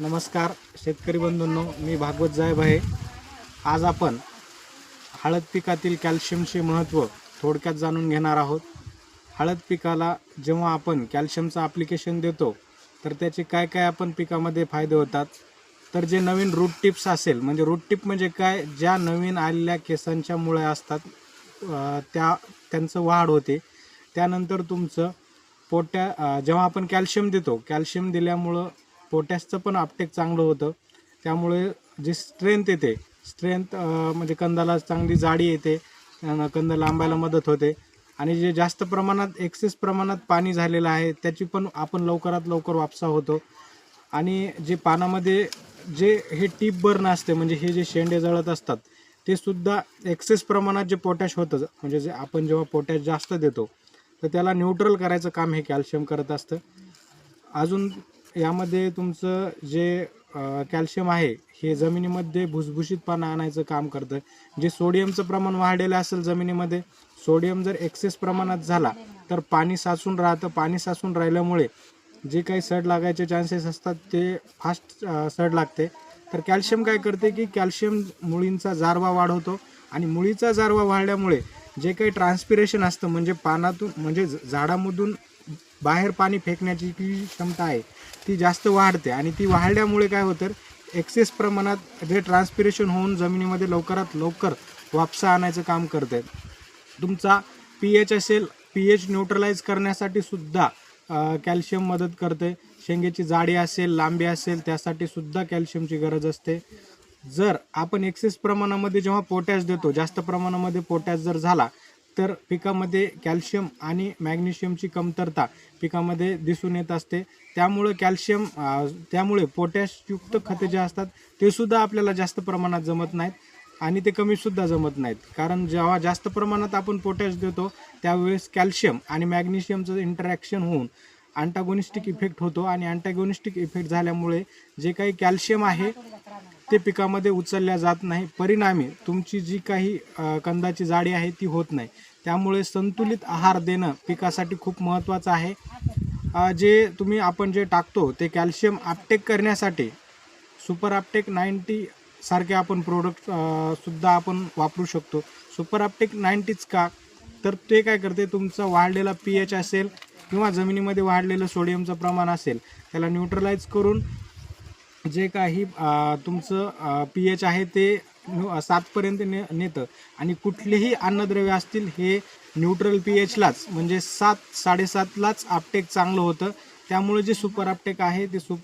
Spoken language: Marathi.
नमस्कार शेतकरी बंधूंनो मी भागवत जायब आहे. आज आपण हळद पिकातील कॅल्शियमचे महत्त्व थोडक्यात जाणून घेणार आहोत. हळद पिकाला जेव्हा आपण कॅल्शियमचं ॲप्लिकेशन देतो तर त्याचे काय काय आपण पिकामध्ये फायदे होतात? तर जे नवीन रूट टिप्स असेल म्हणजे रूट टिप म्हणजे काय? ज्या नवीन आलेल्या केसांच्या मुळे असतात त्या त्यांचं वाढ होते. त्यानंतर तुमचं पोट्या जेव्हा आपण कॅल्शियम देतो कॅल्शियम दिल्यामुळं पोटॅशचं पण अपटेक चांगलं होतं. त्यामुळे जी स्ट्रेंथ येते स्ट्रेंथ म्हणजे कंदाला चांगली जाडी येते कंद लांबायला मदत होते. आणि जे जास्त प्रमाणात एक्सेस प्रमाणात पाणी झालेलं आहे त्याची पण आपण लवकरात लवकर वापसा होतो. आणि जे पानामध्ये जे हे टीप बर्न असते म्हणजे हे जे शेंडे जळत असतात ते सुद्धा एक्सेस प्रमाणात जे पोटॅश होतं म्हणजे जे आपण जेव्हा पोटॅश जास्त देतो तर त्याला न्यूट्रल करायचं काम हे कॅल्शियम करत असतं. अजून यामध्ये तुमचं जे कॅल्शियम आहे हे जमिनीमध्ये भुसभुशीतपणा आणायचं काम करतं. जे सोडियमचं प्रमाण वाढलेलं असेल जमिनीमध्ये सोडियम जर एक्सेस प्रमाणात झाला तर पाणी साचून राहतं. पाणी साचून राहिल्यामुळे जे काही सड लागायचे चान्सेस असतात ते फास्ट सड लागते. तर कॅल्शियम काय करते की कॅल्शियम मुळींचा जारवा वाढवतो आणि मुळीचा जारवा वाढल्यामुळे जे काही ट्रान्सपिरेशन असतं म्हणजे पानातून म्हणजे झाडामधून बाहेर पाणी फेकण्याची जी क्षमता आहे ती जास्त वाढते. आणि ती वाढल्यामुळे काय होतं एक्सेस प्रमाणात जे ट्रान्सपिरेशन होऊन जमिनीमध्ये लवकरात लवकर वापसा आणायचं काम करते तुमचा पी एच असेल पी एच न्यूट्रलाइज करण्यासाठी सुद्धा कॅल्शियम मदत करते. शेंगेची जाडी असेल लांबी असेल त्यासाठी सुद्धा कॅल्शियमची गरज असते. जर आपण एक्सेस प्रमाणामध्ये जेव्हा पोटॅश देतो जास्त प्रमाणामध्ये पोटॅश जर झाला तर पिकामध्ये कॅल्शियम आणि मॅग्नेशियमची कमतरता पिकामध्ये दिसून येत असते. त्यामुळे कॅल्शियम त्यामुळे पोटॅशयुक्त खते जे असतात ते सुद्धा आपल्याला जास्त प्रमाणात जमत नाहीत आणि ते कमीसुद्धा जमत नाहीत. कारण जेव्हा जास्त प्रमाणात आपण पोटॅश देतो त्यावेळेस कॅल्शियम आणि मॅग्नेशियमचं इंटरॅक्शन होऊन अँटागोनिस्टिक इफेक्ट होतो आणि अँटागोनिस्टिक इफेक्ट झाल्यामुळे जे काही कॅल्शियम आहे ते पिकामध्ये उचलल्या जात नाही. परिणामी तुमची जी काही कंदाची जाडी आहे ती होत नाही. त्यामुळे संतुलित आहार देणं पिकासाठी खूप महत्त्वाचं आहे. जे तुम्ही आपण जे टाकतो ते कॅल्शियम आपटेक करण्यासाठी सुपर आपटेक नाईन्टी सारखे आपण प्रोडक्ट सुद्धा आपण वापरू शकतो. सुपर आपटेक नाईन्टीच का? तर ते काय करते तुमचा वाढलेला पी एच असेल किंवा जमिनीमध्ये वाढलेलं सोडियमचं प्रमाण असेल त्याला न्यूट्रलाइज करून जे काही तुमचं पी एच आहे ते सातपर्यंत ने नेतं. आणि कुठलेही अन्नद्रव्य असतील हे न्यूट्रल पी एचलाच म्हणजे सात साडेसातलाच आपटेक चांगलं होतं. त्यामुळे जे सुपर आपटेक आहे ते सुपर